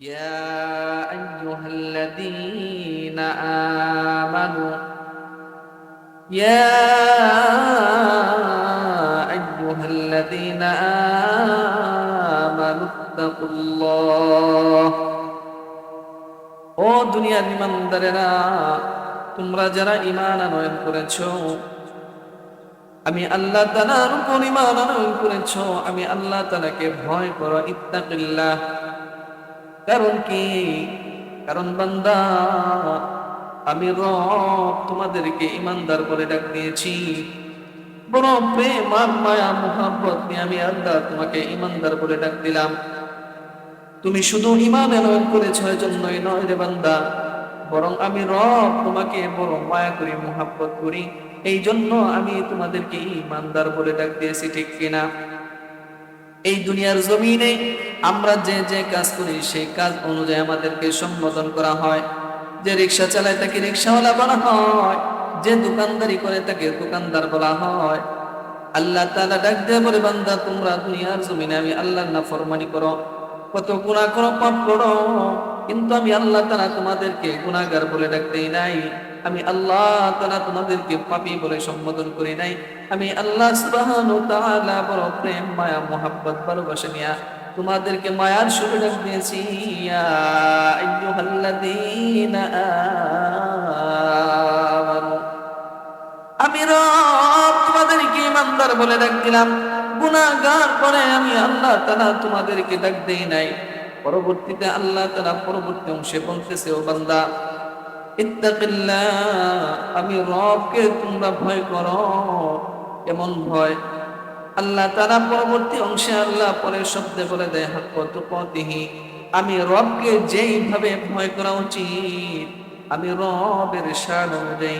يا أيها الذين آمنوا يا أيها الذين آمنوا اتقوا الله ও দুনিয়ার ইমানদারেরা তোমরা যারা ইমান আনয়ন করেছো আমি আল্লাহ তালার উপর ইমান আনয়ন করেছো আমি আল্লাহ তালাকে ভয় করো ইত্তাকিল্লাহ কারণ কি? কারণ বান্দা, আমি রব তোমাদেরকে ইমানদার করে ডাক দিয়েছি। বড় প্রেম আর মায়া, মোহাব্বত নিয়ে আমি আল্লাহ তোমাকে ইমানদার বলে ডাক দিলাম। তুমি শুধু ইমান এনয়ন করেছ জন্যই নয় রে বান্দা। বরং আমি রব তোমাকে বড় মায়া করি, মোহাব্বত করি। এই জন্য আমি তোমাদেরকে ইমানদার বলে ডাক দিয়েছি, ঠিক কিনা? এই দুনিয়ার জমিনে আমরা যে যে কাজ করি, সেই কাজ অনুযায়ী আমাদেরকে সম্বোধন করা হয়। যে রিক্সা চালায়, তাকে রিক্সাওয়ালা বলা হয়। যে দোকানদারি করে, তাকে দোকানদার বলা হয়। আল্লাহ তালা ডাক দিয়ে বলে, বান্দা, তোমরা দুনিয়ার জমিনে আমি আল্লাহ না ফরমানি করো। কত গুণা করো, পাপ করো। কিন্তু আমি আল্লাহ তালা তোমাদেরকে গুণাগার বলে ডাকতেই নাই। আমি আল্লাহ তালা তোমাদেরকে পাপি বলে সম্বোধন করি নাই। আমি আল্লাহ সুবহান তাআলা বড় প্রেম, মায়া, মোহাব্বত, ভালোবাসা নিয়া তোমাদেরকে মায়ার সুরে ডাক দিয়েছি আমি রব তোমাদেরকে ইমানদার বলে ডাক দিলাম। গুনাহগার করে আমি আল্লাহ তাআলা তোমাদেরকে ডাক দেই নাই। পরবর্তীতে আল্লাহ তাআলা পরবর্তী অংশে বলতেছে, ও বান্দা, ইত্তাকিল্লাহ, আমি রবকে তোমরা ভয় করো। এমন ভয়? আল্লাহ তারা পরবর্তী অংশে আল্লাহ পরের শব্দে বলে দেয় হাক্কত পতিহি আমি রবকে যেইভাবে ভয় করা উচিত, আমি রবের শান অনুযায়ী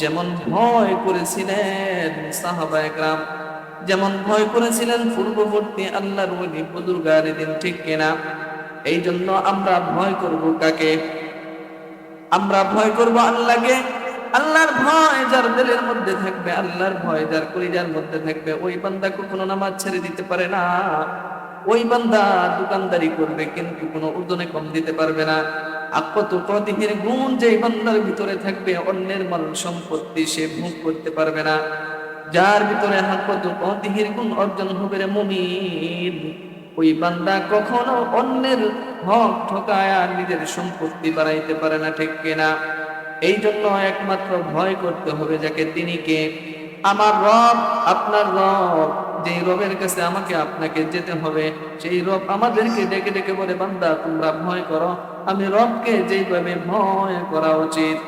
যেমন ভয় করেছিলেন সাহাবা যেমন ভয় করেছিলেন পূর্ববর্তী আল্লাহর ওলি বুজুর্গার দিন ঠিক কিনা? এই জন্য আমরা ভয় করব কাকে? আমরা ভয় করব আল্লাহকে। আল্লাহর ভয় যার দিলের মধ্যে থাকবে, আল্লাহর ভয় যার কলিজার মধ্যে থাকবে, ওই বান্দা কখনো নামাজ ছেড়ে দিতে পারে না। ওই বান্দা দোকানদারি করবে, কিন্তু কোনো ওজনে কম দিতে পারবে না। প্রতিহির গুণ যে বান্দার ভিতরে থাকবে, অন্যের মাল সম্পত্তি সে ভোগ করতে পারবে না। যার ভিতরে হাকত গুণ অর্জন হবে রে মুমিন, ওই বান্দা কখনো অন্যের হক ঠকায় নিজের সম্পত্তি বাড়াইতে পারে না, ঠিক কিনা? এই জন্য একমাত্র ভয় করতে হবে যাকে তিনি কে? আমার রব, আপনার রব, যেই রবের কাছে আমাকে আপনাকে যেতে হবে, সেই রব আমাদেরকে ডেকে ডেকে বলে, বান্দা, তোমরা ভয় করো। আমি রবকে যেইভাবে ভয় করা উচিত।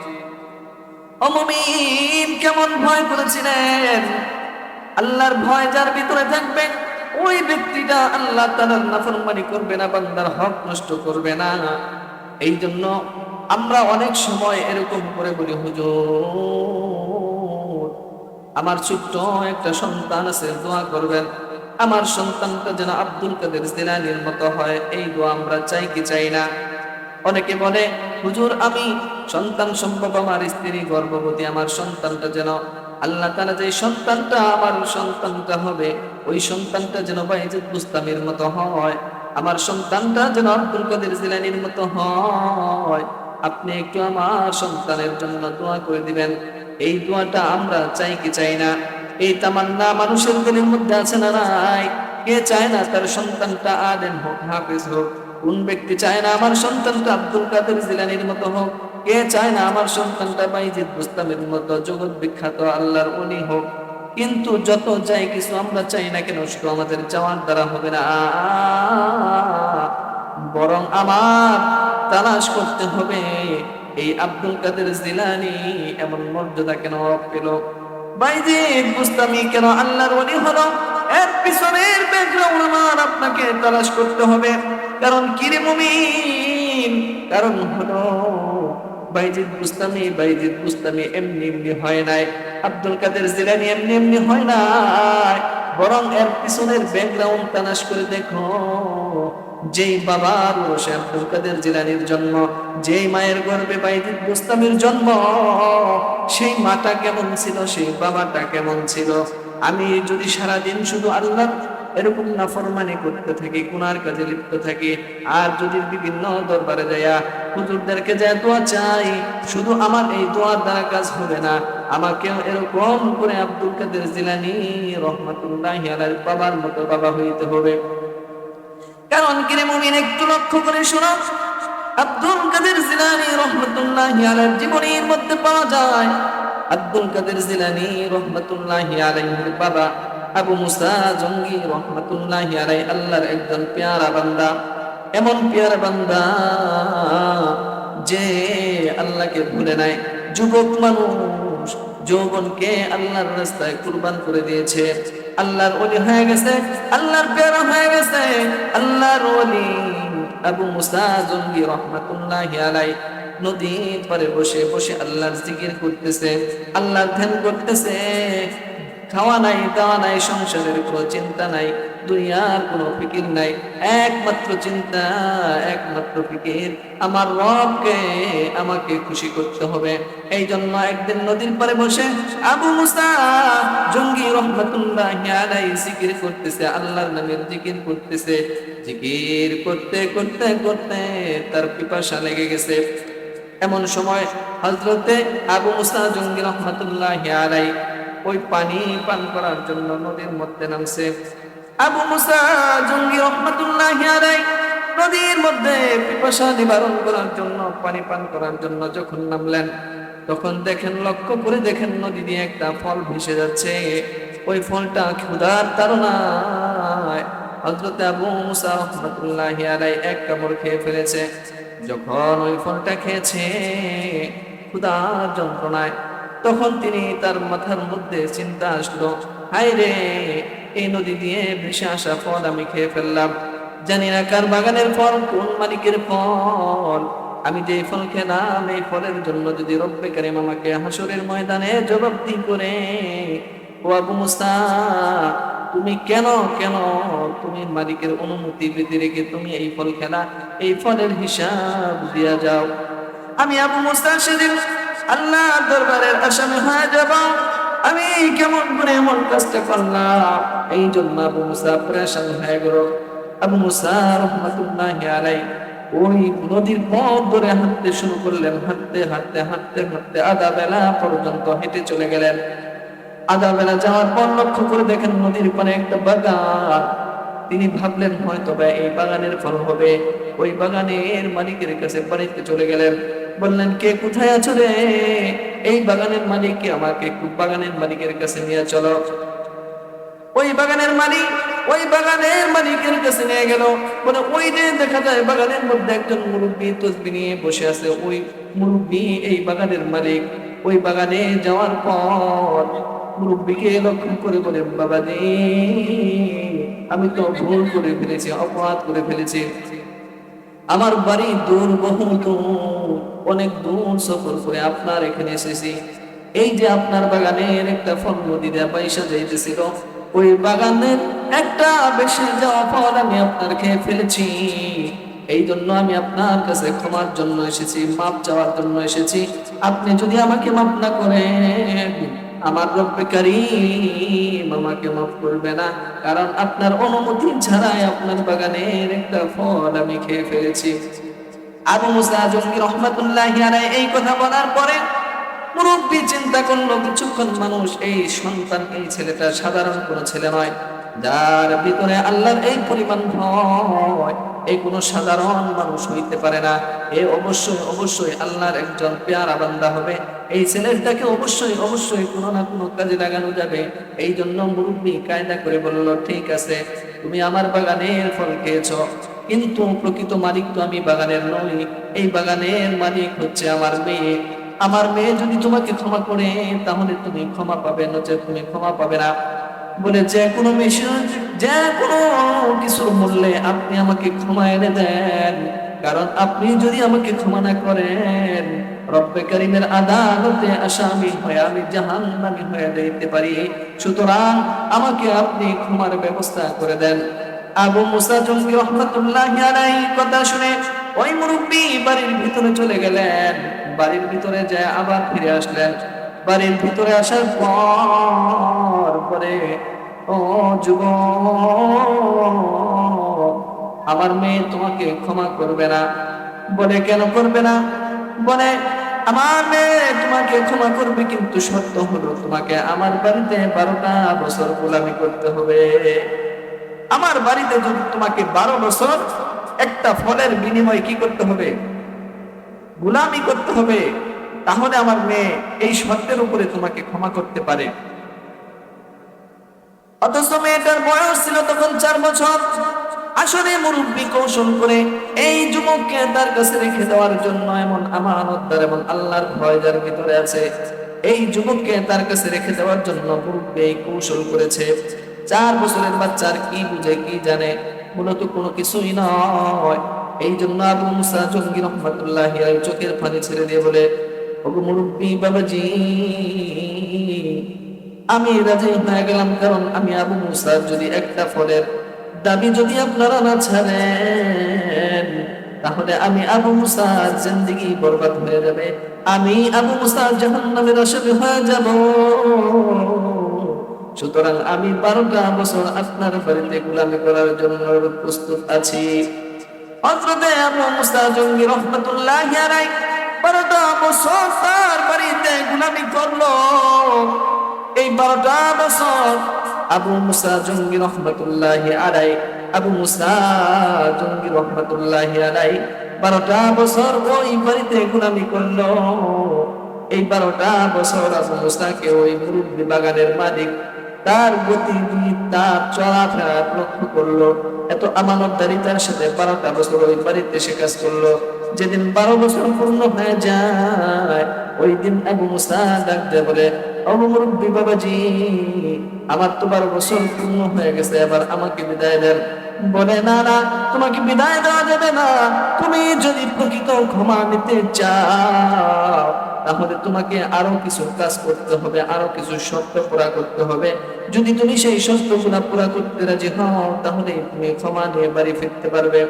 অমমিন কেমন ভয় করেছিলেন? আল্লাহর ভয় যার ভিতরে থাকবে, ওই ব্যক্তিটা আল্লাহ তালার নাফরমানি করবে না, বান্দার হক নষ্ট করবে না। এই জন্য আমরা অনেক সময় এরকম করে বলি, হুজুর, আমার ছোট্ট একটা সন্তান আছে, দোয়া করবেন। আমার সন্তানটা যেন আব্দুল কাদের জিলানির মতো হয়, এই দোয়া আমরা চাই কি চাই না? অনেকে বলে, হুজুর, আমি সন্তান সম্ভব আমার স্ত্রী গর্ভবতী, আমার সন্তানটা যেন আল্লাহ তালা যে সন্তানটা আমার সন্তানটা হবে, ওই সন্তানটা যেন বাইজুদ বুস্তামের মতো হয়, আমার সন্তানটা যেন আব্দুল কাদের জিলানির মতো হয়। আপনি একটু আমার সন্তানের জন্য দোয়া করে দিবেন। এই দোয়াটা আমরা চাই কি চাই না? এই তামান্না মানুষের দিনের মধ্যে আছে না নাই? কে চায় না তার সন্তানটা আলেম হোক, হাফিজ হোক? কোন ব্যক্তি চায় না আমার সন্তানটা আব্দুল কাদের জিলানির মতো হোক? কে চায় না আমার সন্তানটা বাইজিদ বুস্তামের মতো? জগৎ বিখ্যাত আল্লাহর উনি হোক। কিন্তু যত যাই কিছু আমরা চাই না কেন, শুধু আমাদের চাওয়ার দ্বারা হবে না। বরং আমার তালাশ করতে হবে, এই আব্দুল কাদের জিলানি এমন মর্যাদা কেন পেল? বাইজিদ বুস্তামি কেন আল্লাহর ওলি হলো? এর পিছনের ব্যাকগ্রাউন্ড আমার, আপনাকে তালাশ করতে হবে। কারণ কিরে মুমিন? কারণ হলো, বাইজিদ বুস্তামি বাইজিদ বুস্তামি এমনি এমনি হয় নাই। আব্দুল কাদের জিলানি এমনি এমনি হয় নাই। বরং এর পিছনের ব্যাকগ্রাউন্ড তালাশ করে দেখো, যেই বাবার ওরসে আব্দুল কাদের জিলানির জন্ম, যেই মায়ের গর্ভে বাইজিদ বুস্তামির জন্ম, সেই মাটা কেমন ছিল, সেই বাবাটা কেমন ছিল? আমি যদি সারাদিন শুধু আল্লাহ এরকম নাফরমানি করতে থাকি, গুনার কাজে লিপ্ত থাকি। আর যদি বিভিন্ন দরবারে যাইয়া হুজুরদেরকে যায় দোয়া চাই, শুধু আমার এই দোয়ার দ্বারা কাজ হবে না। আমাকেও এরকম করে আব্দুল কাদের জিলানি রহমাতুল্লাহ আলাইহির বাবার মতো বাবা হইতে হবে। কারণ কিরে মুমিন, একটু লক্ষ্য করে শোনো। আব্দুল কাদের জিলানি রহমতুল্লাহ আলাইহির জীবনীর মধ্যে পাওয়া যায়। আব্দুল কাদের জিলানি রহমতুল্লাহ আলাইহির বাবা আবু মুসা জঙ্গি রহমতুল্লাহ আলাই আল্লাহর একজন পেয়ারা বান্দা। এমন পেয়ারা বান্দা যে আল্লাহকে ভুলে নাই। যুবক মানুষ, যৌবনকে আল্লাহর রাস্তায় কুরবান করে দিয়েছে। আল্লাহর ওলি হয়ে গেছে, আল্লাহর পেয়ারা হয়ে গেছে। আল্লাহর ওলি আবু মুসা জঙ্গি রহমতুল্লাহ আলাই নদীর পারে বসে বসে আল্লাহর জিকির করতেছে, আল্লাহর ধ্যান করতেছে। খাওয়া নাই, দাওয়া নাই, সংসারের কোনো চিন্তা নাই, দুনিয়ার কোনো ফিকির নাই। একমাত্র চিন্তা, একমাত্র ফিকির, আমার রবকে আমাকে খুশি করতে হবে। এই জন্য একদিন নদীর পারে বসে আবু মুসা জঙ্গি রহমতুল্লাহ আলাই জিকির করতেছে, আল্লাহর নামের জিকির করতেছে। জিকির করতে করতে করতে তার পিপাসা লেগে গেছে। এমন সময় হজরতে আবু মুসা জঙ্গি রহমতুল্লাহ আলাই ওই পানি পান করার জন্য নদীর মধ্যে নামছে। আবু মুসা জঙ্গি রহমতুল্লাহ নদীর মধ্যে পিপাসা নিবারণ করার জন্য, পানি পান করার জন্য যখন নামলেন, তখন দেখেন, লক্ষ্য করে দেখেন নদী দিয়ে একটা ফল ভেসে যাচ্ছে। ওই ফলটা ক্ষুধার তারনায় হজরতে আবু মুসা এক কামড় খেয়ে ফেলেছে। যখন ওই ফলটা খেয়েছে, ক্ষুধার যন্ত্রণায় তখন তিনি তার মাথার মধ্যে চিন্তা আসলো হাই রে, এই নদী দিয়ে ভেসে আসা ফল আমি খেয়ে ফেললাম। জানি না কার বাগানের ফল, কোন মালিকের ফল। আমি যে ফল খেলাম, এই ফলের জন্য যদি রব্বে কারিম আমাকে হাসুরের ময়দানে জবাবদি করে, ও আবু মুসা, তুমি কেন কেন তুমি মালিকের অনুমতি পেতে রেখে তুমি এই ফল খেলা? এই ফলের হিসাব দিয়া যাও। আমি আবু মুসা সেদিন আল্লাহ দরবারের আসামি হয়ে যাব। আমি কেমন করে এমন কাজটা করলাম? এই জন্য আবু মুসা প্রেশান হয়ে গেল। আবু মুসা রহমতুল্লাহ আলাই ওই নদীর পথ ধরে হাঁটতে শুরু করলেন। হাঁটতে হাঁটতে হাঁটতে হাঁটতে আধা বেলা পর্যন্ত হেঁটে চলে গেলেন। আধা বেলা যাওয়ার পর লক্ষ্য করে দেখেন নদীর পানে একটা বাগান। তিনি ভাবলেন হয়তো এই বাগানের ফল হবে। ওই বাগানের মালিকের কাছে বাড়িতে চলে গেলেন। বললেন, কে কোথায় আছো রে? এই বাগানের মালিককে আমাকে বাগানের মালিকের কাছে নিয়ে চলো। ওই বাগানের মালিক, ওই বাগানের মালিকের কাছে নিয়ে গেল। বলে ওই যে দেখা যায় বাগানের মধ্যে একজন মুরব্বী তসবি নিয়ে বসে আছে। ওই মুরব্বী, এই বাগানের মালিক, ওই বাগানে যাওয়ার পর মুরব্বীকে লক্ষ্য করে বলে বাবা রে আমি তো ভুল করে ফেলেছি, অপরাধ করে ফেলেছি। আমার বাড়ি দূর বহু অনেক দূর সফর করে আপনার এখানে এসেছি। এই যে আপনার বাগানের একটা ফল নদী দেয়া পয়সা যাইতেছিল, ওই বাগানের একটা বেশি যাওয়া ফল আমি আপনার খেয়ে ফেলেছি। এই জন্য আমি আপনার কাছে ক্ষমার জন্য এসেছি, মাপ চাওয়ার জন্য এসেছি। আপনি যদি আমাকে মাপ না করেন আমার রব্বে কারিম, আমাকে মাফ করবে না। কারণ আপনার অনুমতি ছাড়াই আপনার বাগানের একটা ফল আমি খেয়ে ফেলেছি। আবু মুসা জঙ্গি রহমাতুল্লাহ এই কথা বলার পরে মুরব্বী চিন্তা করল, কিছুক্ষণ মানুষ এই সন্তান, এই ছেলেটা সাধারণ কোনো ছেলে নয়, যার ভিতরে আল্লাহর এই পরিমাণ ভয়। এই কোনো সাধারণ মানুষ হইতে পারে না। এ অবশ্যই অবশ্যই আল্লাহর একজন পেয়ারা বান্দা হবে। এই ছেলেটাকে অবশ্যই অবশ্যই কোনো না কোনো কাজে লাগানো যাবে। এই জন্য মুরব্বী কায়দা করে বলল, ঠিক আছে, তুমি আমার বাগানের ফল খেয়েছ। কিন্তু প্রকৃত মালিক তো আমি বাগানের নই। এই বাগানের মালিক হচ্ছে আমার মেয়ে। আমার মেয়ে যদি তোমাকে ক্ষমা করে, তাহলে তুমি ক্ষমা পাবে, নচেত তুমি ক্ষমা পাবে না। বলে, যে কোনো বিষয়, যে কোনো কিছুর মূল্যে আপনি আমাকে ক্ষমা এনে দেন। কারণ আপনি যদি আমাকে ক্ষমা না করেন আমি যেতে পারি। সুতরাং আমাকে আপনি ব্যবস্থা করে দেন। কথা শুনে ওই বাড়ির ভিতরে চলে গেলেন। বাড়ির ভিতরে যায় আবার ফিরে আসলেন। বাড়ির ভিতরে আসার পর পরে, ও যুব আমার মেয়ে তোমাকে ক্ষমা করবে না। বলে, কেন করবে না? বলে, আমার মেয়ে তোমাকে ক্ষমা করবে কিন্তু সত্য হলো তোমাকে আমার বাড়িতে বারোটা বছর গোলামি করতে হবে। আমার বাড়িতে যদি তোমাকে বারো বছর একটা ফলের বিনিময়ে কি করতে হবে? গুলামি করতে হবে। তাহলে আমার মেয়ে এই শর্তের উপরে তোমাকে ক্ষমা করতে পারে। অথচ মেয়েটার বয়স ছিল তখন চার বছর। আসলে মুরব্বী কৌশল করে এই যুবককে তার কাছে রেখে দেওয়ার জন্য এমন আমানতদার এমন আল্লাহর ভয় যার ভিতরে আছে, এই যুবককে তার কাছে রেখে দেওয়ার জন্য মুরব্বী এই কৌশল করেছে। চার বছরের বাচ্চার কি বুঝে, কি জানে? মূলত কোনো কিছুই নয়। এই জন্য আবু মুসা জঙ্গি রহমতুল্লাহ চোখের পানি ছেড়ে দিয়ে বলে ওগো মুরব্বী বাবাজি, আমি রাজি হয়ে গেলাম কারণ আমি আবু মুসার যদি একটা ফলের দাবি যদি আপনারা না ছাড়েন, তাহলে আমি আবু মুসার জিন্দিগি বরবাদ হয়ে যাবে। আমি আবু মুসার জাহান্নামের আসামি হয়ে যাব। সুতরাং আমি বারোটা বছর আপনার বাড়িতে গুলামি করার জন্য প্রস্তুত আছি। হজরতে আবু মুসা জঙ্গি রহমতুল্লাহ বারোটা বছর তার বাড়িতে গুলামি করল। এই বারোটা বছর আবু মুসা জঙ্গি রহমতুল্লাহ আলাই আবু মুসা জঙ্গি রহমতুল্লাহ আলাই বারোটা বছর ওই বাড়িতে গুলামি করল। এই বারোটা বছর আবু মুসাকে ওই মুরব্বী বাগানের মালিক তার গতিবিধি তার চলাফেরা লক্ষ্য করল। এত আমানতদারিতার সাথে বারোটা বছর ওই বাড়িতে সে কাজ করল। যেদিন বারো বছর পূর্ণ হয়ে যায় ওই দিন আবু মুসা ডাকতে বলে আবু মুরব্বী বাবাজি, আমার তো বারো বছর পূর্ণ হয়ে গেছে, এবার আমাকে বিদায় দেন। বলে, না না, তোমাকে বিদায় দেওয়া যাবে না। তুমি যদি প্রকৃত ক্ষমা নিতে চাও, তাহলে তোমাকে আরও কিছু কাজ করতে হবে, আরও কিছু শর্ত পুরা করতে হবে। যদি তুমি সেই শর্তগুলা পুরা করতে রাজি হও তাহলে তুমি ক্ষমা নিয়ে বাড়ি ফিরতে পারবে।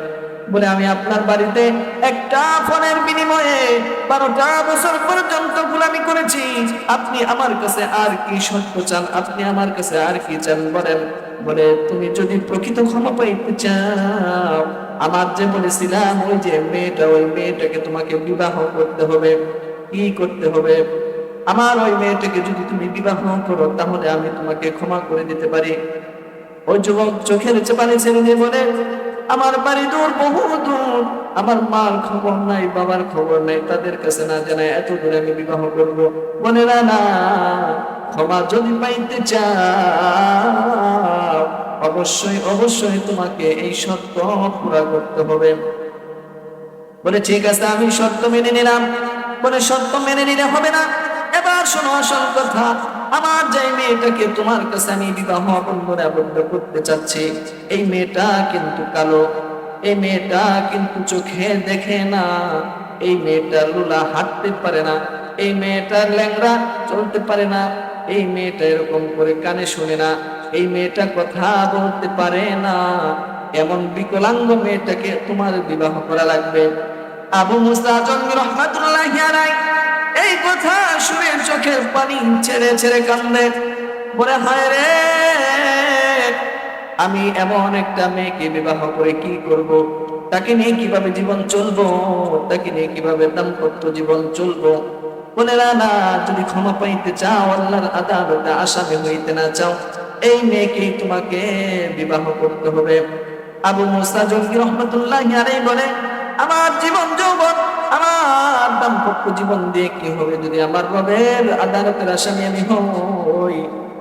বলে আমি আপনার বাড়িতে একটা ফোনের বিনিময়ে বারোটা বছর পর্যন্ত গুলামি করেছি। আপনি আমার কাছে আর কি সত্য চান? আপনি আমার কাছে আর কি চান বলেন? বলে, তুমি যদি প্রকৃত ক্ষমা পাইতে চাও, আমার যে বলেছিলাম, ওই যে মেয়েটা, ওই মেয়েটাকে তোমাকে বিবাহ করতে হবে। কি করতে হবে? আমার ওই মেয়েটাকে যদি তুমি বিবাহ করো, তাহলে আমি তোমাকে ক্ষমা করে দিতে পারি। ওই যুবক চোখের পানি ছেড়ে দিয়ে বলে আমার বাড়ি দূর, বহু দূর। আমার মার খবর নাই, বাবার খবর নাই, তাদের কাছে না জানাই এত দূরে আমি বিবাহ করব। না না ক্ষমা যদি পাইতে চাও, অবশ্যই অবশ্যই তোমাকে এই সত্য পুরা করতে হবে। বলে, ঠিক আছে, আমি সত্য মেনে নিলাম। বলে সত্য মেনে নিলে হবে না। এবার শোনো, আসল কথা। আমার যে মেয়েটাকে তোমার কাছে আমি বিবাহ বন্ধনে আবদ্ধ করতে চাচ্ছি, এই মেয়েটা কিন্তু কালো, এই মেয়েটা কিন্তু চোখে দেখে না, এই মেয়েটা লুলা হাঁটতে পারে না, এই মেয়েটা ল্যাংড়া চলতে পারে না, এই মেয়েটা এরকম করে কানে শুনে না, এই মেয়েটা কথা বলতে পারে না। এমন বিকলাঙ্গ মেয়েটাকে তোমার বিবাহ করা লাগবে। আবু মুসা জঙ্গি রহমাতুল্লাহ শুনে চোখের পানি ছেড়ে ছেড়ে কান্দে। বলে, হায় রে, আমি এমন একটা মেয়েকে বিবাহ করে কি করব? তাকে নিয়ে কীভাবে জীবন চলবো? তাকে নিয়ে কীভাবে দাম্পত্য জীবন চলবো? বলে, না যদি ক্ষমা পাইতে চাও, আল্লাহর আদালতে আসামি হইতে না চাও। এই মেয়েকেই তোমাকে বিবাহ করতে হবে। আবু মুসা জঙ্গি রহমতুল্লাহ বলে, আমার জীবন যৌবন আমার দাম্পত্য জীবন দিয়ে কি হবে? যদি আমার রবের আদালতের আসামি আমি হই,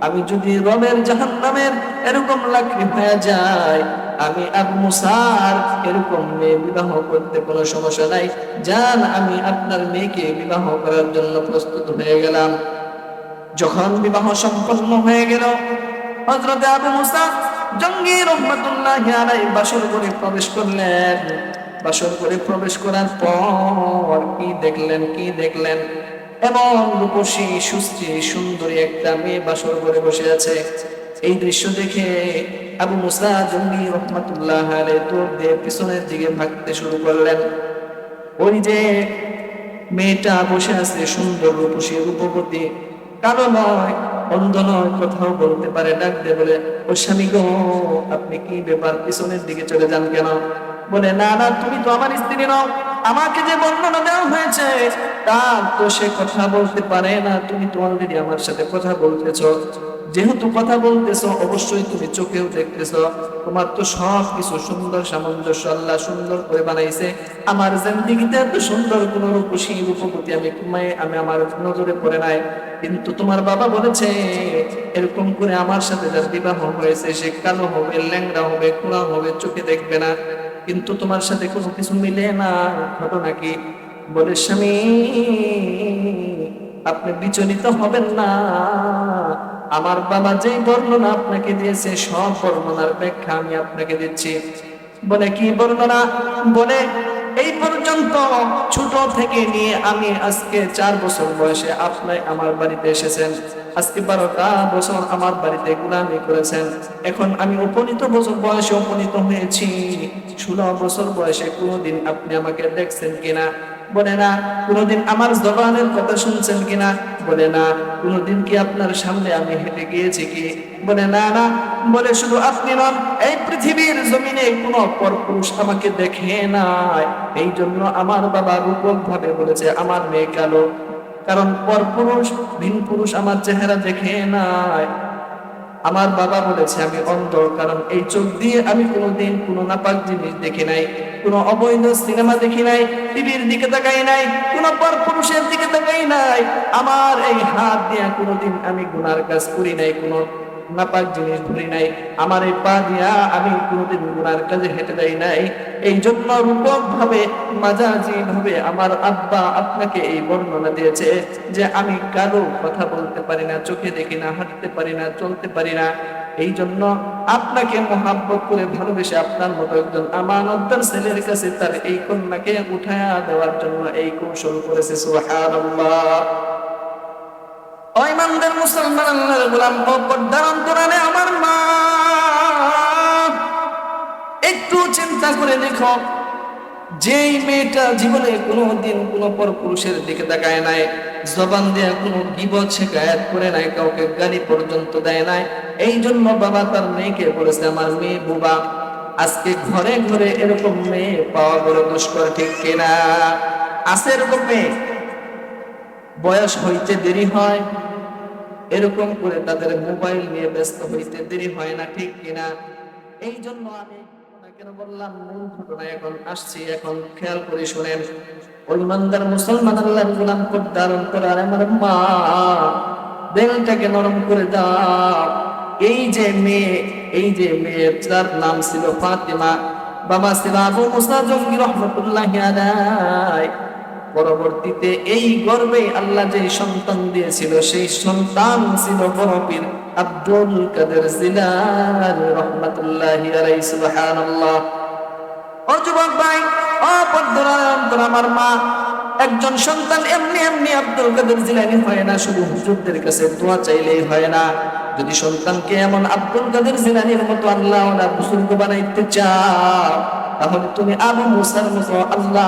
আমি যদি রবের জাহান নামের এরকম লাকড়ি হয়ে যায় আমি আবু মুসার এরকম মেয়ে বিবাহ করতে কোনো সমস্যা নাই। যান আমি আপনার মেয়েকে বিবাহ করার জন্য প্রস্তুত হয়ে গেলাম। যখন বিবাহ সম্পন্ন হয়ে গেল হজরত আবু মুসা জঙ্গি রহমতুল্লাহ বাসর করে প্রবেশ করলেন। বাসর করে প্রবেশ করার পর কি দেখলেন কি দেখলেন? এমন রূপসী, সুস্থি, সুন্দরী একটা মেয়ে বাসর করে বসে আছে। এই দৃশ্য দেখে আবু মুসা জঙ্গি রহমতুল্লাহ দৌড় দিয়ে পিছনের দিকে ভাগতে শুরু করলেন। ওই যে মেয়েটা বসে আছে, সুন্দর রূপসী রূপবতী, কালো নয়, অন্ধ নয়, কোথাও বলতে পারে, ডাক দিয়ে বলে, ও স্বামী গো, আপনি কি ব্যাপার পিছনের দিকে চলে যান কেন? বলে, না না, তুমি তো আমার স্ত্রী নও। আমাকে যে বর্ণনা দেওয়া হয়েছে তার তো সে কথা বলতে পারে না। তুমি তো অলরেডি আমার সাথে কথা বলতেছ। যেহেতু কথা বলতেছো, অবশ্যই তুমি চোখেও দেখতেছো। তোমার তো সব কিছু সুন্দর, সামঞ্জস্য, আল্লাহ সুন্দর করে বানাইছে। আমার জিন্দিগিতে এত সুন্দর কোন রূপসী রূপপতি আমি আমি আমার নজরে পড়ে নাই। কিন্তু তোমার বাবা বলেছে, এরকম করে আমার সাথে যার বিবাহ হয়েছে, সে কালো হবে, ল্যাংড়া হবে খোঁড়া হবে, চোখে দেখবে না। কিন্তু তোমার সাথে কোনো কিছু মিলে না, ঘটনা কি? বলে, স্বামী, আপনি বিচলিত হবেন না। আমার বাবা যেই বর্ণনা আপনাকে দিয়েছে, সব বর্ণনার ব্যাখ্যা আমি আপনাকে দিচ্ছি। বলে, কি বর্ণনা? বলে এই পর্যন্ত ছোট থেকে নিয়ে আমি আজকে চার বছর বয়সে আপনি আমার বাড়িতে এসেছেন। আজকে বারোটা বছর আমার বাড়িতে গুলামি করেছেন। এখন আমি উপনীত বছর বয়সে উপনীত হয়েছি। ষোলো বছর বয়সে কোনোদিন আপনি আমাকে দেখছেন কিনা? বলে না, কোনোদিন আমার জবানের কথা শুনছেন কিনা? বলে না, কোনোদিন কি আপনার সামনে আমি হেঁটে গিয়েছি কি? বলে না না। বলে শুধু আপনি নন, এই পৃথিবীর জমিনে কোনো পরপুরুষ আমাকে দেখে নাই। এই জন্য আমার বাবা রূপক ভাবে বলেছে, আমার মেয়ে কালো। কারণ পরপুরুষ, ভিন পুরুষ আমার চেহারা দেখে নাই। আমার বাবা বলেছে, আমি অন্ধ, কারণ এই চোখ দিয়ে আমি কোনোদিন কোনো নাপাক জিনিস দেখি নাই। কোনো অবৈধ সিনেমা দেখি নাই, টিভির দিকে তাকাই নাই, কোনো পর পুরুষের দিকে তাকাই নাই। আমার এই হাত দিয়ে কোনোদিন আমি গুনার কাজ করি নাই, কোনো নাপাক জিনিস ধরি নাই। আমার এই পা দিয়া আমি কোনোদিন গুনার কাজে হেঁটে যাই নাই। এই জন্য রূপক ভাবে মাজাজি ভাবে আমার আব্বা আপনাকে এই বর্ণনা দিয়েছে যে আমি কারও কথা বলতে পারি না, চোখে দেখি না, হাঁটতে পারি না, চলতে পারি না। এই জন্য আপনাকে মহাব্বত করে ভালোবেসে আপনার মতো একজন আমানতদার ছেলের কাছে তার এই কন্যাকে উঠায়া দেওয়ার জন্য এই কৌশল করেছে, সুবহানাল্লাহ। মুসলমান গোলাম অন্তরালে আমার মা। একটু চিন্তা করে দেখো, যেই মেয়েটা জীবনে কোনো দিন কোনো পর পুরুষের দিকে তাকায় নাই জবান দেয়া কোনো গিবত শেখায়াত করে নাই, কাউকে গালি পর্যন্ত দেয় নাই। এই জন্য বাবা তার মেয়েকে বলেছে, আমার মেয়ে বুবা, আজকে ঘরে ঘরে এরকম মেয়ে পাওয়া বড় দুষ্কর, ঠিক কিনা আছে এরকম মেয়ে। বয়স হইতে দেরি হয়, এরকম করে তাদের মোবাইল নিয়ে ব্যস্ত হইতে দেরি হয় না, ঠিক কিনা এই জন্য আমি কেন বললাম? মূল ঘটনা এখন আসছি, এখন খেয়াল করে শুনেন। ওই মুসলমান আল্লাহ গোলাম ধারণ করার আমার মা দিলটাকে নরম করে দাও। এই যে মেয়ে, এই যে মেয়ে যার নাম ছিল ফাতিমা, বাবা ছিল আবু মুসা জঙ্গি রহমতুল্লাহ পরবর্তীতে এই গর্বে আল্লাহ যে সন্তান দিয়েছিল, সেই সন্তান ছিল বড়পীর আব্দুল কাদের জিলাল রহমাতুল্লাহ আলাইহি, সুবহানাল্লাহ। ও যুবক ভাই, ও পদ্মরায়ন্তর আমার মা, একজন সন্তান এমনি এমনি আব্দুল কাদের জিলানি হয় না, শুধু হুজুরদের কাছে দোয়া চাইলেই হয় না। যদি সন্তানকে এমন আব্দুল কাদের জিলানির মতো আল্লাহ বুজুর্গ বানাইতে চাও, তাহলে তুমি আবু মুসার মতো আল্লাহ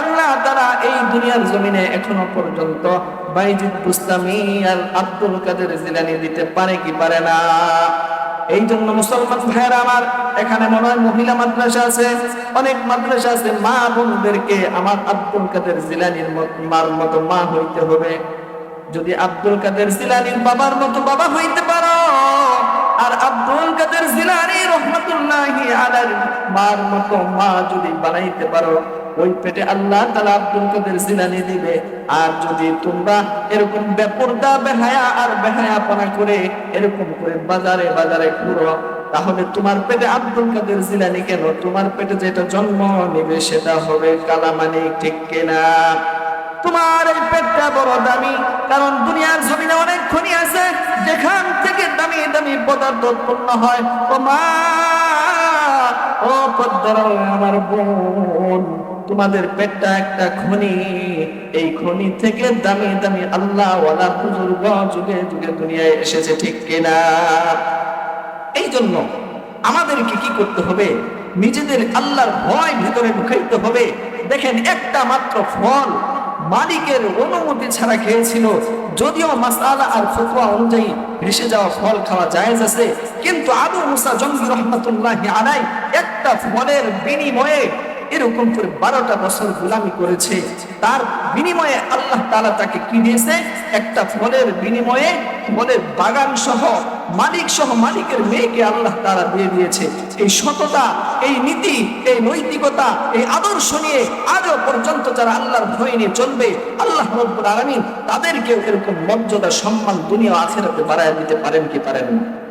আল্লাহ তারা এই দুনিয়ার জমিনে এখনও পর্যন্ত বুস্তামি আর আব্দুল কাদের জিলানি দিতে পারে কি পারে না? এই জন্য মুসলমান আমার, এখানে মনে হয় মহিলা মাদ্রাসা আছে, অনেক মাদ্রাসা আছে, মা বোনদেরকে আমার আব্দুল কাদের জিলানির মার মতো মা হইতে হবে। যদি আব্দুল কাদের জিলানির বাবার মতো বাবা হইতে পারো, আর আব্দুল কাদের জিলানি রহমতুল্লাহি আলার মার মতো মা যদি বানাইতে পারো ওই পেটে আল্লাহ তালা আব্দুল কাদের জিলানি দিবে। আর যদি তোমরা এরকম বেপরদা, বেহায়া আর বেহায়া বেহায়াপনা করে এরকম করে বাজারে বাজারে ঘুরো, তাহলে তোমার পেটে আব্দুল কাদের জিলানি কেন? তোমার পেটে যেটা জন্ম নিবে সেটা হবে কালামানি, ঠিক কিনা? তোমার এই পেটটা বড় দামি, কারণ দুনিয়ার জমিনে অনেক খনি আছে, যেখান থেকে দামি দামি পদার্থ উৎপন্ন হয়। ও মা ও পদ্মার আমার বোন তোমাদের পেটটা একটা খনি। এই খনি থেকে দামি দামি আল্লাহ ওয়ালা যুগে যুগে দুনিয়ায় এসেছে, ঠিক কিনা? এই জন্য আমাদেরকে কি করতে হবে? নিজেদের আল্লাহর ভয় ভিতরে ঢুকাইতে হবে। দেখেন, একটা মাত্র ফল মালিকের অনুমতি ছাড়া খেয়েছিল। যদিও মাসালা আর ফতোয়া অনুযায়ী ভেসে যাওয়া ফল খাওয়া জায়েজ আছে, কিন্তু আবু মুসা জঙ্গি রহমতুল্লাহ আলাই একটা ফলের বিনিময়ে এরকম করে বারোটা বছর গোলামি করেছে। তার বিনিময়ে আল্লাহ তাআলা তাকে কি দিয়েছে? একটা ফলের বিনিময়ে ফলের বাগান সহ মালিক সহ মালিকের মেয়েকে আল্লাহ তাআলা দিয়ে দিয়েছে। এই সততা, এই নীতি, এই নৈতিকতা, এই আদর্শ নিয়ে আজও পর্যন্ত যারা আল্লাহর ভয় নিয়ে চলবে, আল্লাহ রব্বুল আলামিন তাদেরকেও এরকম মর্যাদা, সম্মান দুনিয়া আখেরাতে বাড়ায় দিতে পারেন কি পারেন না?